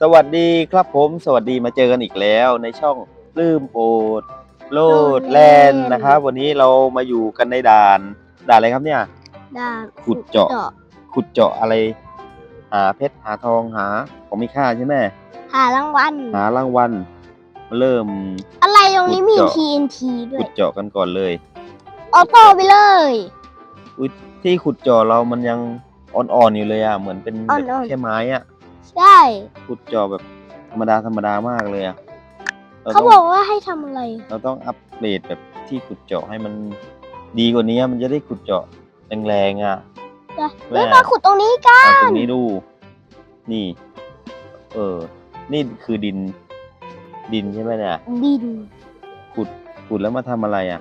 สวัสดีครับผม สวัสดีมาเจอกันอีกแล้วในช่องปลื้มโปรดโลดแลนด์นะครับ วันนี้เรามาอยู่กันในด่าน ด่านอะไรครับเนี่ย ด่านขุดเจาะ ขุดเจาะอะไร หาเพชรหาทองหาของมีค่าใช่ไหมหารางวัลหารางวัลมาเริ่ม อะไรตรงนี้มี ขุดเจาะ TNT ด้วขุยดเจาะกันก่อนเลยออโต้ไปเลย อุ๊ยที่ขุดเจาะเรามันยังอ่อนๆอยู่เลยอะเหมือนเป็นแบบอ่อนๆ แค่ไม้อะ ใช่ ขุดเจาะแบบธรรมดาธรรมดามากเลยอะรเขาต้องบอกว่าให้ทำอะไร เราต้องอัปเกรดแบบที่ขุดเจาะให้มันดีกว่านี้มันจะได้ขุดเจาะแรงๆอะจ้ะแม่เฮ้ยมาขุดตรงนี้กันเอาตรงนี้ดู นี่ เออ นี่คือดิน ดินใช่ไหมเนี่ย ดิน ขุด ขุดแล้วมาทำอะไรอะ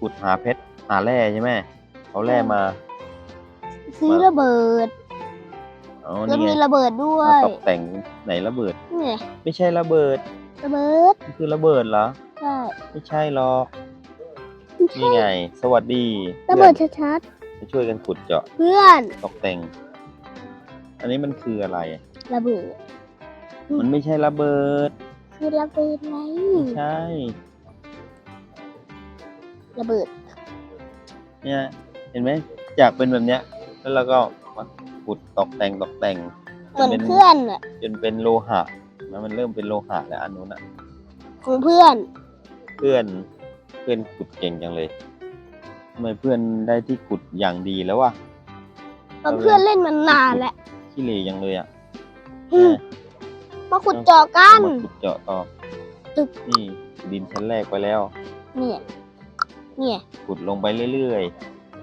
ขุดหาเพชร หาแร่ใช่ไหมเอาแร่มา ซื้อระเบิด เอาแล้วนี่ไงมีระเบิดด้วยมาตกแต่งไหนระเบิด นี่ไม่ใช่ระเบิดระเบิดนี่คือระเบิดเหรอ ใช่ไม่ใช่หรอก นี่ไง สวัสดีระเบิดพื่อนชัดมาช่วยกันขุดเจาะๆเพื่อนตกแต่ง อันนี้มันคืออะไรอะระเบิดมันไม่ใช่ระเบิด คือระเบิดไงไม่ใช่ ระเบิดเนี่ย เห็นไหมจากเป็นแบบเนี้ย แล้วเราก็ มาขุดตกแต่งตกแต่งเหมือนเพื่อนอะจนเป็นโลหะนะมันเริ่มเป็นโลหะแล้วอันนู้นอะของเพื่อน เพื่อนเพื่อนขุดเก่งจังเลยทำไมเพื่อนได้ที่ขุดอย่างดีแล้ววะเพราะเพื่อนเล่นมันนานแล้วขี้เหร่ยังเลยอะอืมมาขุดเจาะกัเอานมาขุดเจาะต่อตึกนี่ดินชั้นแรกไปแล้ว เนี่ย เนี่ย ขุดลงไปเรื่อย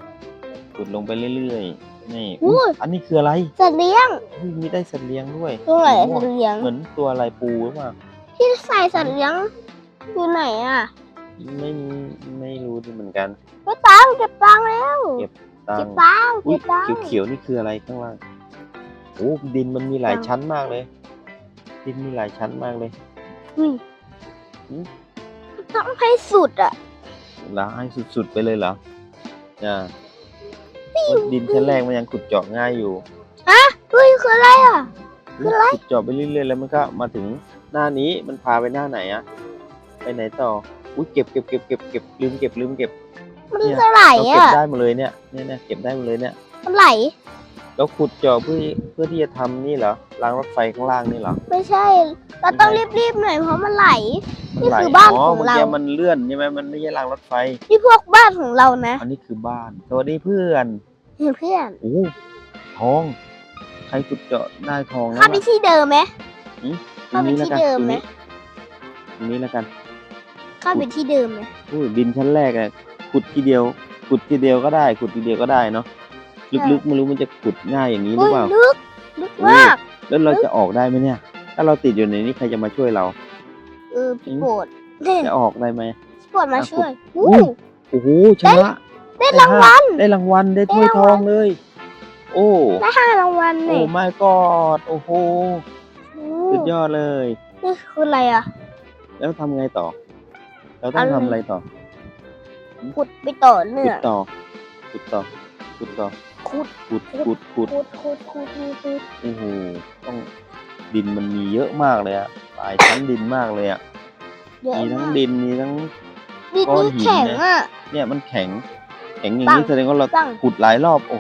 ๆ ขุดลงไปเรื่อยๆ นี่อุ้อุ๊ยยอันนี้คืออะไรสัตว์เลี้ยงเฮ้ยมีได้สัตว์เลี้ยงด้วยตัวไหนโอ้สัตว์เลี้ยง เหมือนตัวอะไรปูหรือเปล่าที่ใส่สัตว์เลี้ยงอยู่ไหนอะไม่ไม่รู้ดิเหมือนกันก็ตังค์เก็บตังค์แล้วตัเก็งบตังค์อุ้เก็ยบตังค์ เขียวๆนี่คืออะไรข้างล่างโอ้ดินมันมีหลายตังชั้นมากเลย ดินมีหลายชั้นมากเลย อุ้ยอืม ต้องให้สุดอะแล้วให้สุดๆไปเลยเหรออ่า ดินชั้นแรกมันยังขุดเจาะง่ายอยู่เฮ้ยคืออะไรอะ คืออะไร ขุดเจาะไปเรื่อยๆแล้วมันก็มาถึงหน้านี้มันพาไปหน้าไหนอะไปไหนต่ออุ้ยเก็บเก็บเก็บเก็บเก็บลืมเก็บลืมเก็บมันเนี่ยจะไหลเราเก็บอะ ได้หมดเลยเนี่ยเนี่ยเนี่ยเก็บได้หมดเลยเนี่ยมันไหลแล้วขุดเจาะเพื่อเพื่อที่จะทำนี่เหรอรางรถไฟข้างล่างนี่เหรอไม่ใช่ เราต้องรีบๆหน่อยเพราะมันไหล มันี่ไหลคือบ้านอ๋อของเมื่อเรากี้มันเลื่อนใช่ไหมมันไม่ใช่รางรถไฟ นี่พวกบ้านของเรานะอันนี้คือบ้านสวัสดีเพื่อนเพื่อนโอ้ทอง ใครขุดเจาะได้ทองนะเข้าไปที่เดิมไหมตรเข้างไปนี้แล้วที่กันเดิตมรงไหมนี้ตรงนี้แล้วกันเข้าไปที่เดิมไหมอุ้ยดินชั้นแรกอะขุดทีเดียว ขุดทีเดียวก็ได้ ขุดทีเดียวก็ได้เนาะ ลึกๆไม่รู้มันจะขุดง่ายอย่างนี้หรือุ้อยเปล่า ลึกลึกมาก แล้วเราจะออกได้ไหมเนี่ย ถ้าเราติดอยู่ในนี้ใครจะมาช่วยเรา เออพี่โปรดเนี่ยจะออกได้ไหมพี่โปรดมาช่วยอุ้อู้ยโอ้โหชนะได้รางวัลได้รางวัลได้ถ้วยทองเลย โอ้ได้ห้ารางวัลโอ้เนี่ยไม่กอดโอ้โหสุดยอดเลยนี่คืออะไรอะ แล้วทำไงต่อ เราต้องอะไรทำอะไรต่อขุดไปต่อเนื่ขุอดต่อขุดต่อขุดต่อขุดขุดขุดขุดขุดขุดขุดขุดขุดโอ้โหต้อง ดินมันมีเยอะมากเลยอะหลายชั้นดินมากเลยอะเยอะมีทั้งมากดินมีทั้ง ดินก้อนนี่หิน แข็งนะอะ เนี่ยมันแข็ง แข็งอย่างตั้นี้งแสดงว่าเราตั้ง ขุดหลายรอบโอ้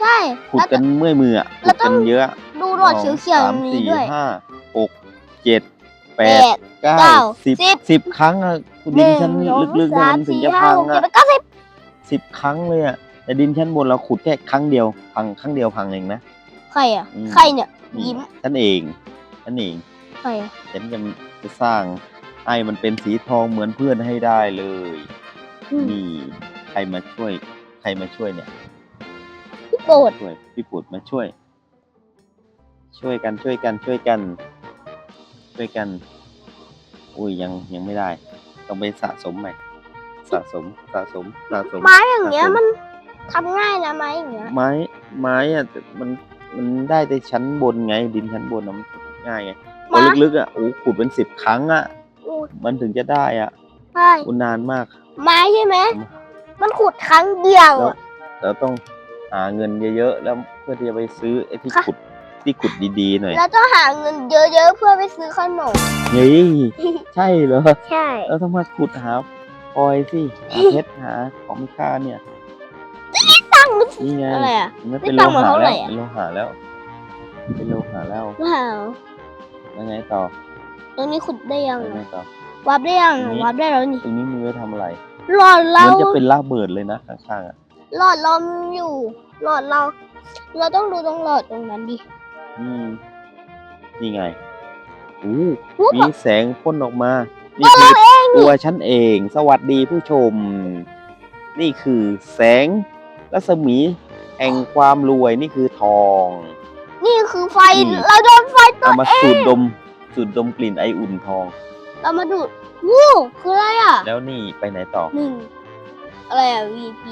ใช่ขุดแล้ว กันเมื่อยมืออะแล้ขุวดต้องกันเยอะดูหลอดสองเขียวๆอสามย่างนี้สี่ด้วยห้าหกเจ็ดแปแปดด เก้าเก้าสิบสิบ สิบครั้งอะดินชั้นหงลึกๆสาเนี่ยมมันถึงสี่จะห้าพังหกเจ็ดอะแปดเก้าสิบสิบครั้งเลยอะแต่ดินชั้นบนเราขุดแค่ครั้งเดียวพังครั้งเดียวพังเองนะ ใครอะอืม ใครเนี่ยนี่ ยิ้มฉันเองฉันเองใครอะฉันจะจะสร้างให้มันเป็นสีทองเหมือนเพื่อนให้ได้เลยอืมนี่ ใครมาช่วย ใครมาช่วยเนี่ยพี่โปรดช่วยพี่ปุดมาช่วย ช่วยกันช่วยกันช่วยกัน ช่วยกัน อุ้ยยังยังไม่ได้ ต้องไปสะสมใหม่สะสมสะสมสะสมไม้อย่างเงี้ยครับผมมันทำง่ายนะไม้อย่างเงี้ยไม้ไม้อะแต่มัน มันได้แต่ชั้นบนไง ดินชั้นบนน่ะมันง่ายไงพอไม้ลึกๆอะโอ้ขุดเป็นสิบครั้งอะ อู้มันถึงจะได้อะใช่อุยนานมาก ไม้ใช่ไหมอืมมันขุดครั้งเดียวแล้วอะ เราต้องหาเงินเยอะๆ แล้วเพื่อที่จะไปซื้อไอ้ที่ค่ะ ขุดที่ที่ขุดดีๆหน่อยเราต้องหาเงินเยอะๆเพื่อไปซื้อขนม เฮ้ยใช่เหรอ ใช่ เราต้องมาขุดหาพลอยสิหาเพชรหาของมีค่าเนี่ย ตั้งมันนี่ไงอะไรอะ มันไม่เป็นโลตังค์มาหะเท่าไหร่แล้วอะเป็นโลหะแล้ว เป็นโลหะแล้วว้าวแล้วไงต่อตรงนี้ขุดได้ยังแล้วไงอะต่อวับได้ยังตรงนี้วับได้แล้วนี่ตรงนี้มึงไว้ทำอะไรหลอดเรามันจะเป็นระเบิดเลยนะข้างๆอะหลอดเราอยู่ หลอดเรา เราต้องดูตรงหลอดตรงนั้นดิอืมนี่ไงอู้วู้มีบแสงพ่นออกมา นี่คือตัวฉันเอง สวัสดีผู้ชม นี่คือแสง รัศมีแห่งความรวยนี่คือทอง นี่คือไฟนี่เราโดนไฟตัเอาวมาสูดดมสูดดมกลิ่นไออุ่นทอง เรามาดูดวู้คืออะไรอะแล้วนี่ไปไหนต่อหนึ่งอะไรอะ VP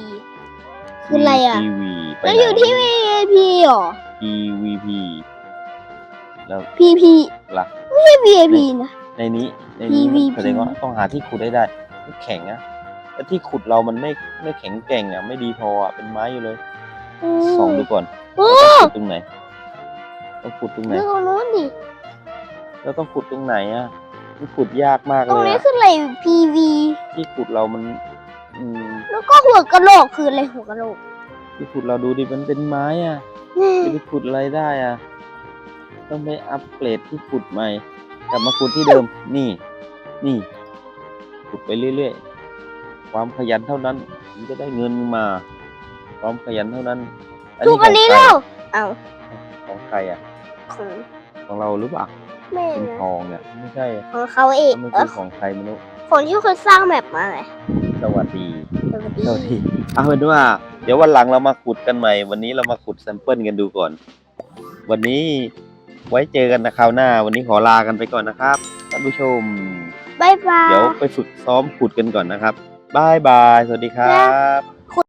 คืออะไรอะ ทีวีไปเราไหน อยู่ที่ VIP เหรอ TVP แล้ว PP ล่ะไม่ใช่ VIP นะ ในนี้ในนี้มัน TVP แสดงว่าต้องหาที่ขุดได้ได้ไม่แข็งนะ แต่ที่ขุดเรามันไม่ไม่แข็งแกร่งอะ ไม่ดีพออะเป็นไม้อยู่เลยส่องดูก่อนโอ้เราต้องขุดตรงไหนต้องขุดตรงไหนดูตรงนู้นดิเราต้องขุดตรงไหนอะมันขุดยากมากตรงเลยนี้อะคืออะไร PV ที่ขุดเรามันอืมแล้วก็หัวกะโหลกคืออะไรหัวกะโหลกที่ขุดเราดูดิมันเป็นไม้อะจะไปขุดอะไรได้อะ ต้องไปอัปเกรดที่ขุดใหม่ กลับมาขุดที่เดิมนี่ นี่ ขุดไปเรื่อยๆ ความขยันเท่านั้นถึงจะได้เงินมา ความขยันเท่านั้นถูกอันนี้ขแล้องวเอาใครของใครอะของของเราหรือเปล่าแม่เป็นนะทองเนี่ยไม่ใช่ของเขาเองมันเอคืออของใครไม่รู้คนที่เขาสร้างแบบมาไงสวัสดี สวัสดีสวัสดีเอาเป็นว่า เดี๋ยววันหลังเรามาขุดกันใหม่ วันนี้เรามาขุดแซมเปิลกันดูก่อน วันนี้ไว้เจอกันนะคราวหน้า วันนี้ขอลากันไปก่อนนะครับท่านผู้ชมบายบาย เดี๋ยวไปฝึกซ้อมขุดกันก่อนนะครับ บายบาย สวัสดีครับ